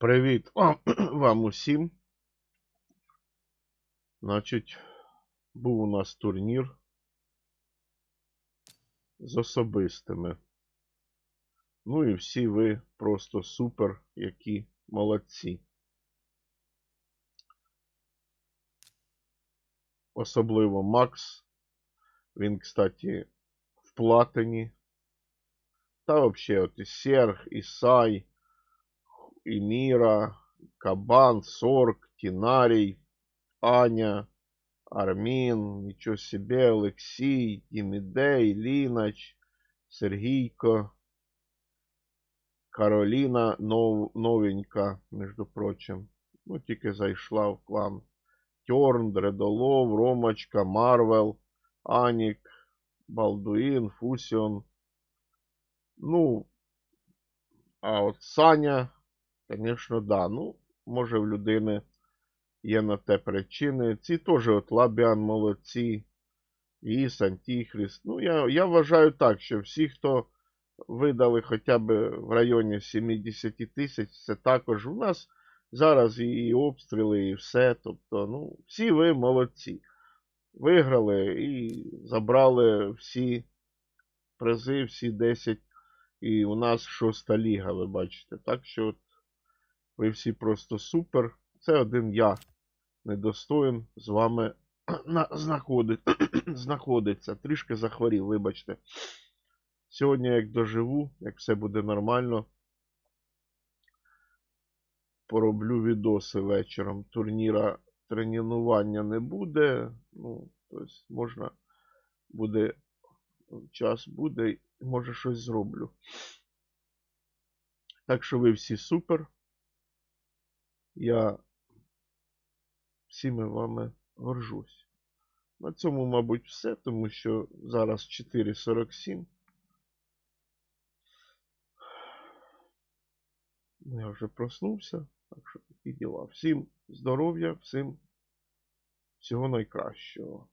Привіт вам, усім. Значить, був у нас турнір з особистими. Ну і всі ви просто супер, які молодці. Особливо Макс. Він, кстати, в платині. Та взагалі, от і Серг, і Сай, і Міра, Кабан, Сорк, Тінарій, Аня, Армін, нічого себе, Олексій, Дімідей, Лінач, Сергійко, Кароліна нов, новенька, між прочим. Ну, тільки зайшла в клан. Тьорн, Дредолов, Ромочка, Марвел, Анік, Балдуїн, Фусіон. Ну, а от Саня, звісно, да. Ну, може в людини є на те причини. Ці теж от Лабіан молодці. Іс, Антихрист. Ну, я, я вважаю так, що всі, хто видали хоча б в районі 70 тисяч, це також у нас зараз і обстріли, і все. Тобто, ну, всі ви молодці. Виграли і забрали всі призи, всі 10. І у нас шоста ліга, ви бачите. Так що ви всі просто супер. Це один я недостоїн з вами знаходить, знаходиться. Трішки захворів, вибачте. Сьогодні, як доживу, як все буде нормально, пороблю відоси вечором. Турніра тренування не буде. Ну, тобто можна буде, час буде, може щось зроблю. Так що ви всі супер. Я всіми вами горжусь. На цьому, мабуть, все, тому що зараз 4.47. Я вже проснувся, так що такі діла. Всім здоров'я, всім всього найкращого.